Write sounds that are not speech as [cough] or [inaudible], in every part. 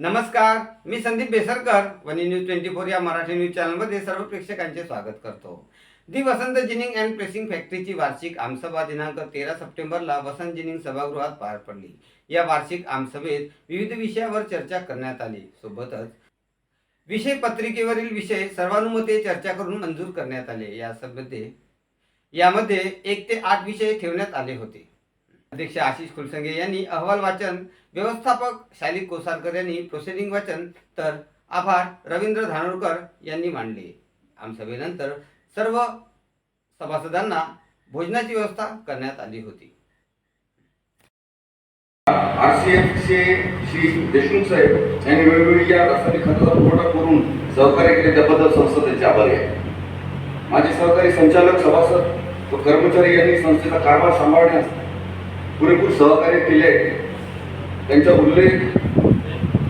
नमस्कार मी Sandeep Besarkar Wani news twenty four या Marathi news चॅनलमध्ये सर्व प्रेक्षकांचे स्वागत करतो. The Vasant ginning and pressing फॅक्टरीची वार्षिक आमसभा दिनांक तेरा सप्टेंबरला वसंत जिनिंग सभागृहात पार पडली. या वार्षिक आमसभेत विविध विषयावर चर्चा करण्यात आली. सोबतच विषय पत्रिकेवरील विषय सर्वानुमते चर्चा करून मंजूर करण्यात आले. या सभेमध्ये यामध्ये एक ते आठ विषय ठेवण्यात आले होते. अध्यक्ष आशिष कुलसंगे यांनी अहवाल वाचन व्यवस्थापक शाली कोसारकर यांनी प्रोसिडिंग वाचन तर आभार रवींद्र धानोरकर यांनी मांडले. आमसभेनंतर सर्व सभासदांना भोजनाची व्यवस्था करण्यात आली होती. आरसीएफचे श्री देशमुख साहेब यांनी वेळोवेळी या रासायनिक खताचा पुरवठा करून सहकार्य केले त्याबद्दल संस्थेचे आभारी आहे. माझे सहकारी संचालक सभासद व कर्मचारी यांनी संस्थेचा कारभार सांभाळण्यास पुरेपूर सहकार्य केले. त्यांचा उल्लेख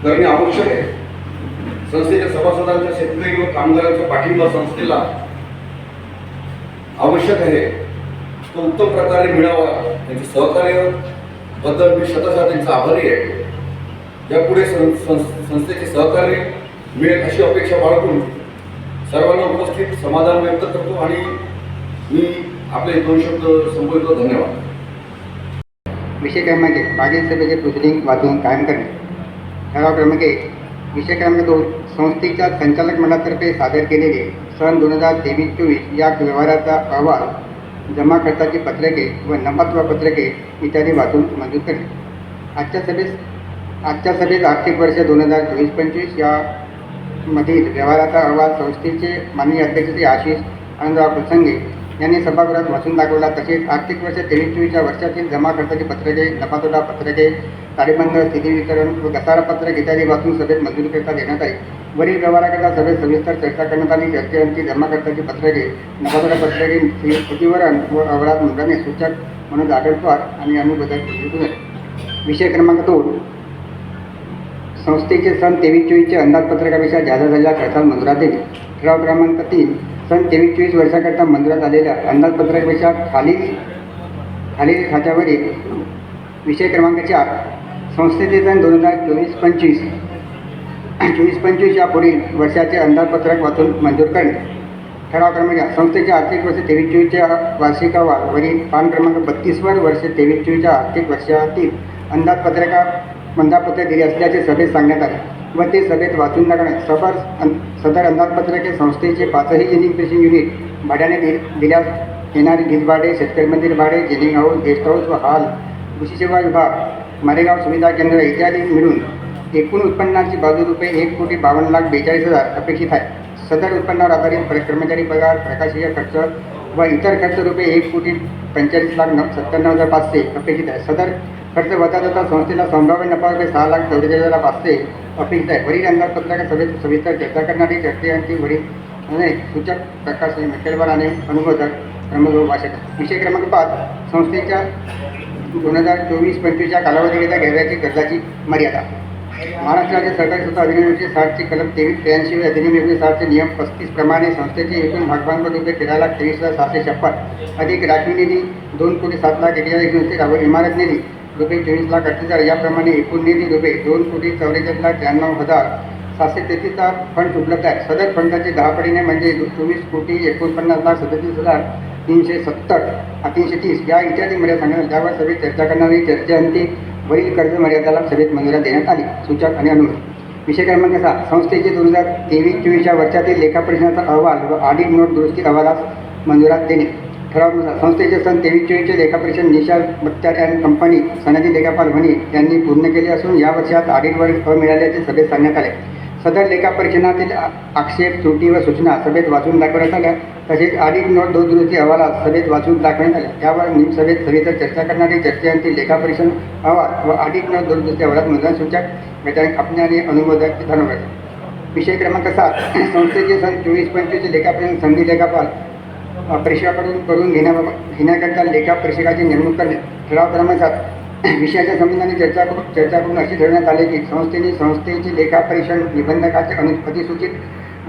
करणे आवश्यक आहे. संस्थेच्या सभासदांच्या शेतकरी व कामगारांचा पाठिंबा संस्थेला आवश्यक आहे. तो उत्तम प्रकारे मिळावा त्यांचे सहकार्यबद्दल मी स्वतःचा त्यांचा आभारी आहे. यापुढे सं- संस्थेचे सहकार्य मिळेल अशी अपेक्षा बाळगून सर्वांना उपस्थित समाधान व्यक्त करतो आणि मी आपले दोन शब्द संबोधितो धन्यवाद. विषय क्रमांक एक मागील सभेचे प्रोसिडिंग वाचून कायम करणे. ठराव क्रमांक एक विषय क्रमांक दोन संस्थेच्या संचालक मंडळातर्फे सादर केलेले सन दोन हजार तेवीस चोवीस या व्यवहाराचा अहवाल जमा खर्चाची पत्रके व नफात्वा पत्रके इत्यादी वाचून मंजूर करणे. आजच्या सभेस आजच्या सभेत आर्थिक वर्ष दोन हजार चोवीस पंचवीस या मधील व्यवहाराचा अहवाल संस्थेचे माननीय अध्यक्ष श्री आशिष आनंदराव प्रसंगे यांनी सभागृहात वाचून दाखवला. तसेच आर्थिक वर्ष तेवीस चोवीसच्या वर्षातील जमा खर्चाची पत्रके नफातोटा पत्रके ताळेबंद स्थिती वितरण व घसारा पत्रक इत्यादी वाचून सभेत मंजुरी करता देण्यात आली. वरील व्यवहाराकरता सभेत सविस्तर चर्चा करण्यात आली. चर्चेवरची जमा खर्चाची पत्रके नफातोटा पत्रके स्थितीवरण व अवराध मंडळाने सूचक म्हणून आढळत्वार आणि अनुबदल विषय क्रमांक दोन. संस्थेचे सन तेवीस चोवीसचे अंदाजपत्रकापेक्षा जादा झालेल्या खर्चात मंजुरात देणे ठराव क्रमांक तीन. सन तेवीस चोवीस वर्षाकरता मंजुरात आलेल्या अंदाजपत्रकापेक्षा खालील खालील खात्यावरील विषय क्रमांक चार संस्थेचे सन दोन हजार चोवीस पंचवीस चोवीस पंचवीस या पुढील वर्षाचे अंदाजपत्रक वाचून मंजूर करणे. ठराव क्रमांक संस्थेच्या संस्थेचे आर्थिक वर्ष तेवीस चोवीसच्या वार्षिक वरील पान क्रमांक बत्तीसवर वर्ष तेवीस चोवीसच्या आर्थिक वर्षातील अंदाजपत्रका अंदाजपत्र दिले असल्याचे सभेत सांगण्यात आले व ते सभेत वाचून दाखवण्यात सफर अं- सदर अंदाजपत्रके संस्थेचे पाचही जिनिंग फिशिंग युनिट भाड्याने दि दिल्यास येणारी वीज शेतकरी मंदिर भाडे जिनिंग हाऊस गेस्ट हाऊस व हॉल कृषी सेवा विभाग मारेगाव सुविधा केंद्र इत्यादी मिळून एकूण उत्पन्नाची बाजू रुपये एक कोटी बावन्न लाख बेचाळीस हजार अपेक्षित आहे. सदर उत्पन्नावर आधारित प्र- कर्मचारी पगार प्रकाशीय खर्च व इतर खर्च रुपये एक कोटी पंचेचाळीस लाख नऊ सत्त्याण्णव हजार पाचशे अपेक्षित आहे. सदर खर्च वजा जाता संस्थेला संभाव्य नफा रुपये सहा लाख चौवेचाळीस हजार पाचशे अपेक्षित आहे. वरील अंदाजपत्रका सभेत सविस्तर चर्चा करणारी चर्चेयांची वरील सूचक प्रकाश मेकेलवार आणि अनुमोदक क्रमांक भाषक विषय क्रमांक पाच संस्थेच्या दोन हजार चोवीस पंचवीसच्या कालावधीकरिता घेण्याची कर्जाची मर्यादा. महाराष्ट्र राज्य सरकारी स्वतः अधिनियम एकशे कलम तेवीस त्र्याऐंशी अधिनियम एकशे साठचे नियम पस्तीस प्रमाणे संस्थेचे एकूण भागभांडवल रुपये तेरा लाख तेवीस हजार सातशे छप्पन. अधिक राखीव निधी दोन कोटी सात लाख एकेचाळीस एकोणीसशे राबवून इमारत निधी रुपये चोवीस लाख अठ्ठीस हजार. याप्रमाणे एकूण निधी रुपये दोन कोटी चौवेचाळीस लाख त्र्याण्णव हजार सातशे तेहतीसचा फंड उपलब्ध आहे. सदर फंडाचे दहा पटीने म्हणजे चोवीस कोटी एकोणपन्नास लाख सदतीस हजार तीनशे सत्तर तीनशे तीस या इत्यादी मर्यादा सांगण्यात त्यावर सभेत चर्चा करणारी चर्चेअंती वरील कर्ज मर्यादाला सभेत मंजुऱ्या देण्यात आली. सूचक आणि अनुमती विषय क्रमांक सात संस्थेचे दोन हजार तेवीस चोवीसच्या वर्षातील लेखापरीक्षणाचा अहवाल व ऑडिट नोट दुरुस्ती अहवालास मंजुरात देणे. ठरावानुसार संस्थेचे सन तेवीस चोवीसचे लेखापरीक्षण निशा बत्तार अँड कंपनी सनदी लेखापाल म्हणी यांनी पूर्ण केले असून या वर्षात ऑडिटवर फळ मिळाल्याचे सभेत सांगण्यात आले. सदर लेखापरीक्षणातील आक्षेप त्रुटी व सूचना सभेत वाचून दाखवण्यात आल्या. तसेच अधिक नोट दुरुस्ती अहवालात सभेत वाचून दाखवण्यात आल्या. त्यावर निमसभेत सभेत चर्चा करणारी चर्चेअंती लेखापरीक्षण अहवाल व अधिक नोट दुरुस्ती अहवालात मतदान सूचक वैचारिक खपणे आणि अनुमोदक धन्यवाद विषय क्रमांक सात. [clears throat] संस्थेचे सन चोवीस पंचवीसचे लेखापरीक्षण संधी लेखापाल अ, परीक्षकाकडून करून घेण्याबाबत घेण्याकरता लेखा परीक्षकाची नेमणूक करणे. ठराव क्रमांक सात. विषयाच्या संबंधाने चर्चा करून चर्चा करून अशी ठरवण्यात आले की संस्थेने संस्थेचे लेखापरीक्षण निबंधकाचे अनु अधिसूचित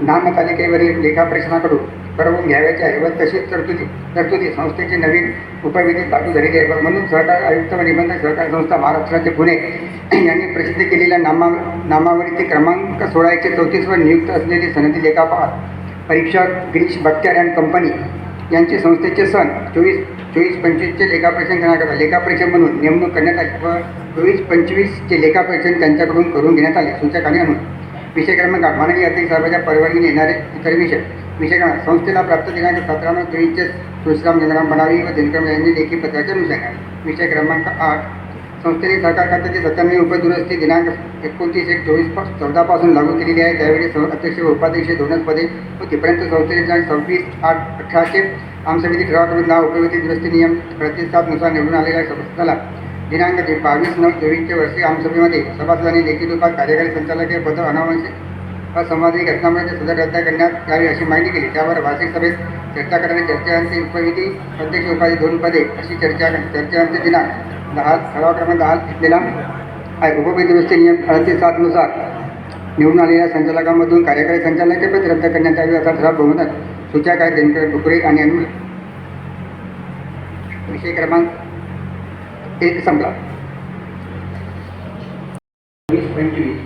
नामतालिकेवरील लेखापरीक्षणाकडून करवून घ्यावयाचे आहे व तशीच तरतुदी तरतुदी संस्थेची नवीन उपविधी लागू झालेली आहे व म्हणून सहकार आयुक्त व निबंधक सहकार संस्था महाराष्ट्राचे पुणे यांनी प्रसिद्ध केलेल्या नामा नामावरीचे क्रमांक सोळा एकशे चौतीसवर नियुक्त असलेली सनदी लेखापाल परीक्षक गिरीश बक्त्यार अँड कंपनी यांचे संस्थेचे सण चोवीस चोवीस पंचवीसचे लेखापरीक्षण करण्याकरता लेखापरीक्षक म्हणून नेमणूक करण्यात आली. व चोवीस पंचवीसचे लेखापरीक्षण त्यांच्याकडून करून घेण्यात आले. सूचक आणि विषय क्रमांक मानवी अध्यक्ष साहेबांच्या परवानगीने येणारे इतर विषय. विषय क्रमांक संस्थेला प्राप्त दिनांक सतरा नऊ चोवीसचे तुळशीराम चंद्राम बनावी व दिनक्रम यांनी लेखी पत्राचे अनुषंगाने. विषय क्रमांक आठ. संस्थेने सहकार खात्याची सत्त्याण्णव उपदुरस्ती दिनांक एकोणतीस एक चोवीस चौदापासून लागू केलेली आहे. त्यावेळी सह अध्यक्ष व उपाध्यक्ष दोनच पदे होती परंतु संस्थेने दिनांक सव्वीस आठ अठराशे आमसमिती ठरावाकडून नाव उपयोगी दुरुस्ती नियम प्रतिसादनुसार निवडून आलेल्या सभासदाला दिनांक ते बावीस नऊ चोवीसच्या वर्षी आमसभेमध्ये सभासदांनी लेखी रूपात कार्यकारी संचालकीय पद अनावश्यक असंवादी घटनामुळे ते सदर रद्द करण्यात यावी अशी माहिती केली. त्यावर वार्षिक सभेत चर्चा करण्याची चर्चांचे उपविधी अध्यक्ष उपाधी दोन पदे अशी चर्चा चर्चांचे दिनांक दहा ठराव क्रमांक दहा घेतलेला आहे. उपविधी नियम अडतीस सातनुसार निवडून आलेल्या संचालकांमधून कार्यकारी संचालक पद रद्द करण्यात यावे असा ठराव बहुमत सूचक आहे दिनकर डुकरे आणि अन्वय विषय क्रमांक एक संपला. वीस पंचवीस.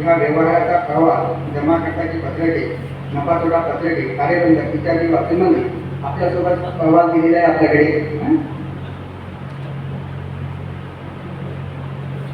या व्यवहाराचा प्रवाह जमा करण्याची पत्रके नफातोडा पत्रके कार्यबंधक इत्यादी बाबतीमध्ये आपल्यासोबत अहवाल दिलेला आहे आपल्याकडे.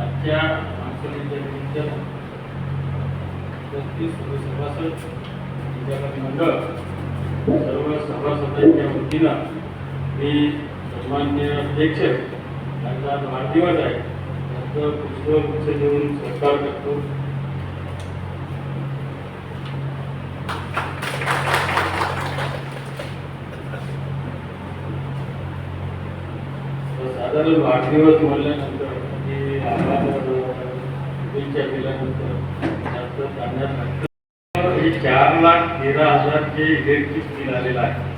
आजच्या सभासद मंडळ सर्व सभासदांच्या वतीनं मी सन्मान्य अध्यक्ष यांचा वाढदिवस आहे. त्यांचं पुष्पगुच्छ देऊन सत्कार करतो. तर वाढदिवस म्हणल्यानंतर म्हणजे हे चार लाख तेरा हजारचे इलेक्ट्रिक बिल आलेलं आहे.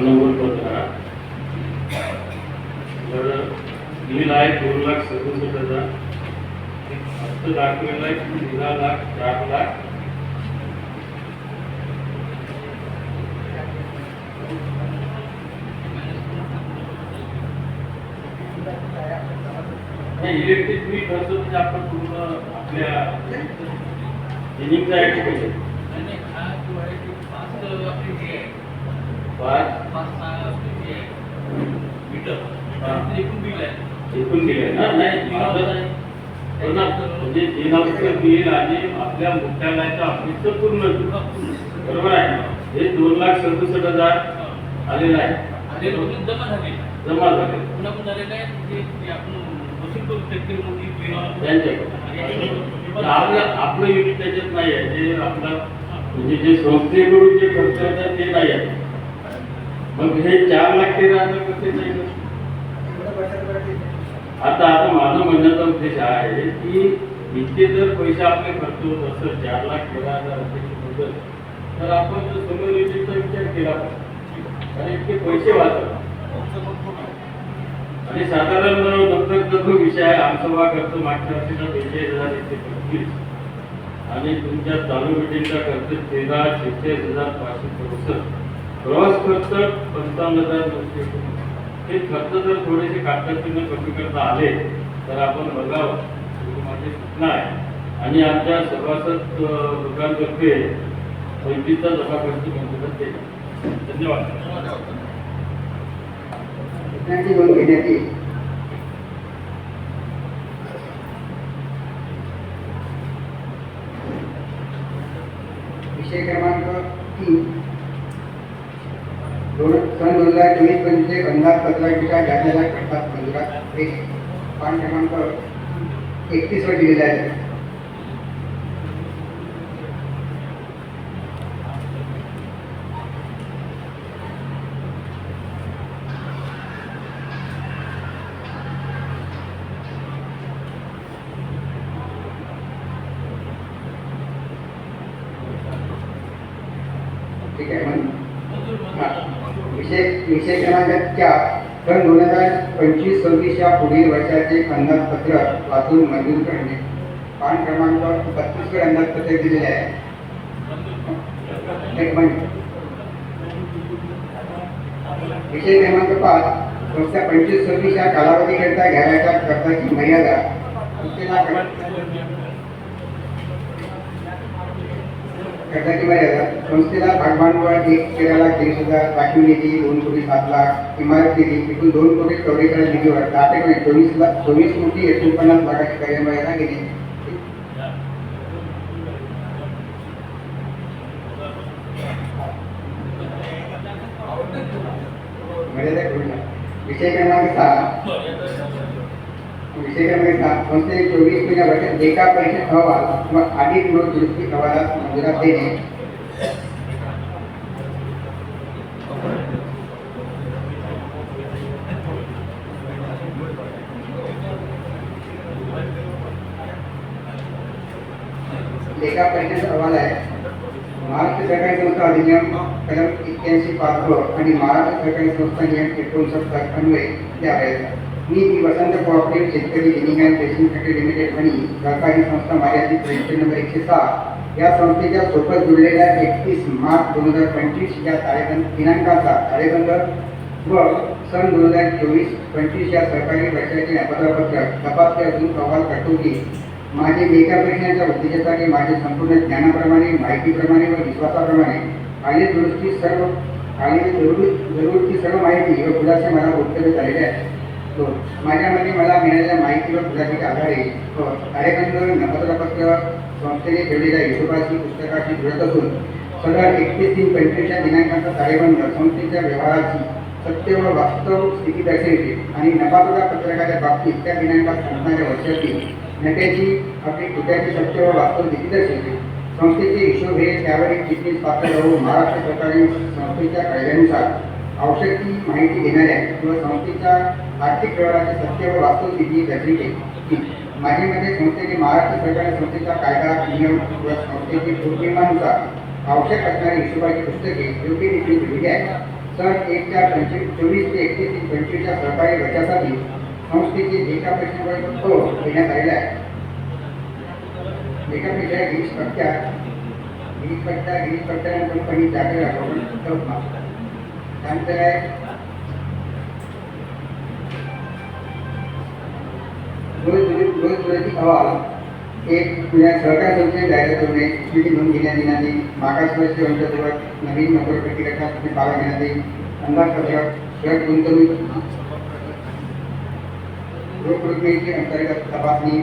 नंबर पंधरा तर बिल आहे दोन लाख सदुसष्ट हजार. फक्त आहे तेरा लाख चार लाख. इलेक्ट्रिक बिल खर्च म्हणजे आपण पूर्ण आपल्या आहे की पाहिजे एकूण बिल आहे. ना? नाही म्हणजे तीन हजार बिल आणि आपल्या मुख्यालयाचं ऑफिसचं पूर्ण. बरोबर आहे. हे दोन लाख सदुसष्ट हजार आलेलं आहे. जमा झाले त्यांच्याकडे आपलं आपलं युनिट त्याच्यात नाही आहे. जे आपलं म्हणजे जे संस्थेकडून जे खर्च होतात ते नाही आहे. मग हे चार लाख ते हजार कसे नाही? आता आता माझं म्हणण्याचा उद्देश हा आहे की इतके जर पैसे आपले खर्च होत असेल चार लाख तेरा हजार अपेक्षित तर आपण जर समोर युनिटचा विचार केला पाहिजे. कारण इतके पैसे वाचत आणि साधारण नंतर जो विषय आहे आमसभा करतो मागच्या वर्षीचा बेचाळीस हजार एकशे पंचवीस आणि तुमच्या चालू मिटिंगचा खर्च तेरा शेहेचाळीस हजार पाचशे चौसष्ट. प्रवास खर्च पंचावन्न हजार दोनशे हे खर्च जर थोडेसे काटकसरीने कमी करता आले तर आपण बघावं. माझी सूचना आहे. आणि आमच्या सभासद लोकांतर्फे पैकीचा जमा खर्च मंजुरात धन्यवाद. विज्ञानाची नोंद घेण्यात येईल. विषय क्रमांक तीन. दोन सन दोन हजार चोवीस पंचवीस अंदाजपत्रकाच्या जाण्याला करतात पंधरा एक पान क्रमांक एकतीस वर दिलेला आहे ठीक आहे मग हा. विषय विषय क्रमांक चार दोन हजार पंचवीस सव्वीस या पुढील वर्षाचे अंदाजपत्र वाचून मंजूर करणे. पान क्रमांक बत्तीस अंदाजपत्र दिलेले आहे. एक मिनिट. विषय क्रमांक पाच संस्था पंचवीस सव्वीस या कालावधीकरिता घ्यावयाच्या खर्चाची मर्यादा. संस्थेला मर्यादा संस्थेला भागभांडवल एक तेरा तीस हजार राखीव निधी दोन कोटी सात लाख इमारत निधी एकूण दोन कोटी चौवेचाळीस निधीवर दहा टक्के चोवीस लाख चोवीस कोटी एकोणपन्नास लाखाची कार्य मर्यादा केली मर्यादा म्हणजे विषय क्रमांक सहा. संस्थेने चोवीस महिन्यापर्यंत लेखा परीक्षा अहवाल दुरुस्ती अहवालात मंजुरात देणे? लेखा परीक्षेचा अहवाल आहे महाराष्ट्र सरकारी संस्था अधिनियम कलम एक्क्याऐंशी पाच आणि महाराष्ट्र सरकारी संस्था नियम एकोणसत्तर अन्वये त्या मी ती वसंत कोऑपरेटिव्ह शेतकरी ginning and pressing factory limited आणि सहकारी संस्था मर्यादित रजिस्टर नंबर एकशे सहा या संस्थेच्या सोबत जुळलेल्या एकतीस मार्च दोन हजार पंचवीस या तारेबंद दिनांकाचा तारेबंद व सन दोन हजार चोवीस पंचवीस या सरकारी वर्षाचे पत्रपत्रक तपासले असून अहवाल करतो की माझे लेखा परीक्षणाच्या उद्देशासाठी माझे संपूर्ण ज्ञानाप्रमाणे माहितीप्रमाणे व विश्वासाप्रमाणे खालील दुरुस्ती सर्व आणि जरूर जरूरची सर्व माहिती व खुलासे मला उपलब्ध झालेले आहे दोन माझ्यामध्ये मला मिळालेल्या माहिती व खुलासीच्या आधारे हो, व नपत्रपत्र संस्थेने ठेवलेल्या हिशोबाची पुस्तकाची जुळत असून सदर एकतीस तीन पंचवीसच्या दिनांकाचा ताळेबंद संस्थेच्या व्यवहाराची सत्य व वास्तव स्थिती दर्शवते आणि नफातोटा पत्रकाच्या बाबतीत त्या दिनांकात संपणाऱ्या वर्षातील नट्याची आपली कुत्याची सत्य व वास्तव स्थिती दर्शवते. संस्थेचे हिशोब हे त्यावरील चिटणीस पात्र राहून महाराष्ट्र सरकारने संस्थेच्या कायद्यानुसार आवश्यक माहिती देणाऱ्या किंवा संस्थेच्या आर्थिक व्यवहाराची सत्य व वास्तवस्थिती दर्शविते दर्शवते. माझे मते संस्थेने महाराष्ट्र सरकारी संस्थेचा कायदा नियम व संस्थेचे पूर्णिमानुसार आवश्यक असणारी हिशोबाची पुस्तके योग्य रीतीने दिलेली आहेत. सन एक चार पंचवीस चोवीस ते एकतीस ते पंचवीसच्या सहकारी वर्षासाठी संस्थेचे एका पैशावर तो देण्यात आलेला आहे. लेखा परीक्षा गिरीश पट्ट्या गिरीश पट्ट्या गिरीश पट्ट्या कंपनी जागेला अकाउंट त्यानंतर आहे रोज रोज रोज रोजी अहवाल एक पुण्या सहकार संस्थेने जाहीर करणे स्वीटी नोंद घेण्यात येणार नाही मागास वर्ष अंतर्गत नवीन नोकरपट्टी गटात पालन घेण्यात येईल अंदाजपत्रक गट गुंतवणूक रोख रकमेची अंतर्गत तपासणी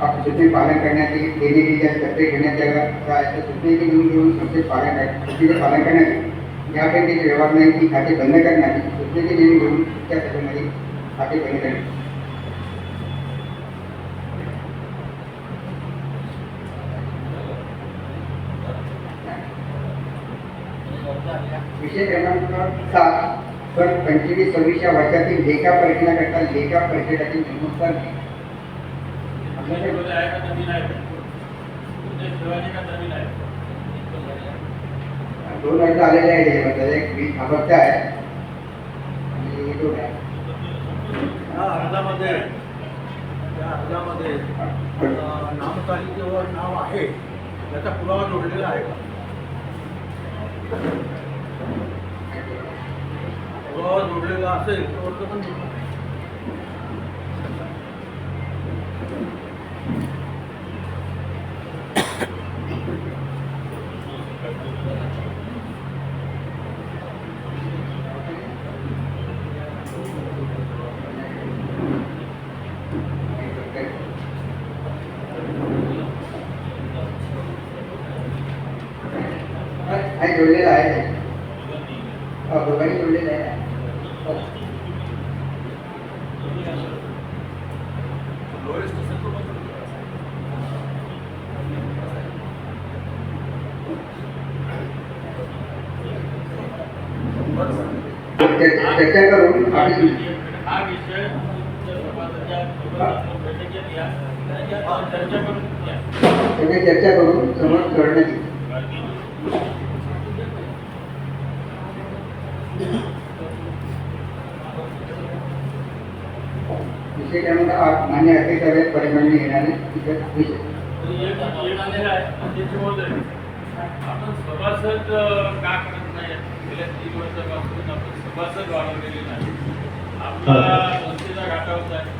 आप- सूचने पालन करण्यात येईल देणे दिल्या प्रत्येक घेण्यात याव्या त्या सूचनेची नोंद घेऊन संस्थेत पालन कर सूचनेचे पालन करण्यात येईल ज्या बँकेचे व्यवहार नाही ती खाते बंद करण्यात येईल सूचनेची घेऊन त्या खात्यामध्ये खाते बंद करण्यात विषय क्रमांक सात पण पंचवीस सव्वीसच्या वर्षातील लेखा परीक्षणाकरता लेखा परिषदाची नेमणूक करणे आपल्याकडे दोन अर्ज आलेले आहेत याच्याबद्दल एक वीस भागवत आहे आणि दोन आहे. या अर्जामध्ये त्या अर्जामध्ये नामतालिकेवर नाव आहे. याचा पुरावा जोडलेला आहे. का पुरावा जोडलेला असेल तर पण जोडा. आहे जोडलेला आहे हो, दोघांनी जोडलेलं आहे हो. चर्चा चर्चा करून आपण हा विषय तुमच्या समाजाच्या सोबत बैठकीत या. त्याच्यावर चर्चा करून या. सगळे चर्चा करून समोर सोडण्यात येईल विषय. क्रमांक आठ मान्य परिमाणे विषय महोदय, आपण सभासद का करत नाही? गेल्या तीन वर्षापासून आपण सभासद वाढवलेले नाही. आपला संस्थेचा घाटा होत आहे.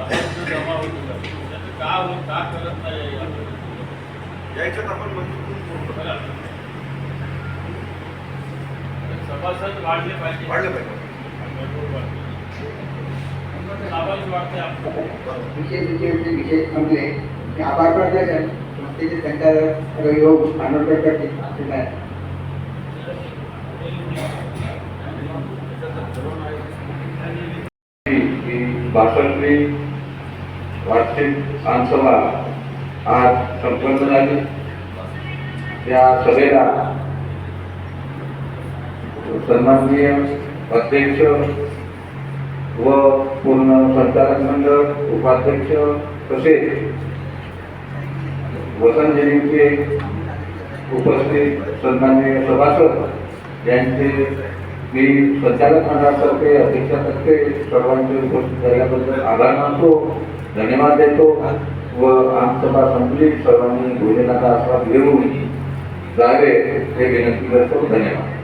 आपण जमा होत होता त्याचं का होत का करत नाही? आपण याच्यात आपण मंजूर. तर सभासद वाढले पाहिजे. वाढलं पाहिजे. आवाज वाढते आपलं विषय विषय विषय संपले ते आभार प्रदर्शन संस्थेचे संचालक करतील. ही बासष्टवी वार्षिक आमसभा आज संपन्न झाली. त्या सभेला सन्माननीय अध्यक्ष व पूर्ण संचालक मंडळ, उपाध्यक्ष तसेच वसंत जयंतीचे उपस्थित सन्माननीय सभासद यांचे मी संचालक मंडळातर्फे, अध्यक्षातर्फे सर्वांचे उपस्थित झाल्याबद्दल आभार मानतो, धन्यवाद देतो व आमसभा संपली. सर्वांनी भोजनाचा आस्वाद घेऊन जावे हे विनंती करतो. धन्यवाद.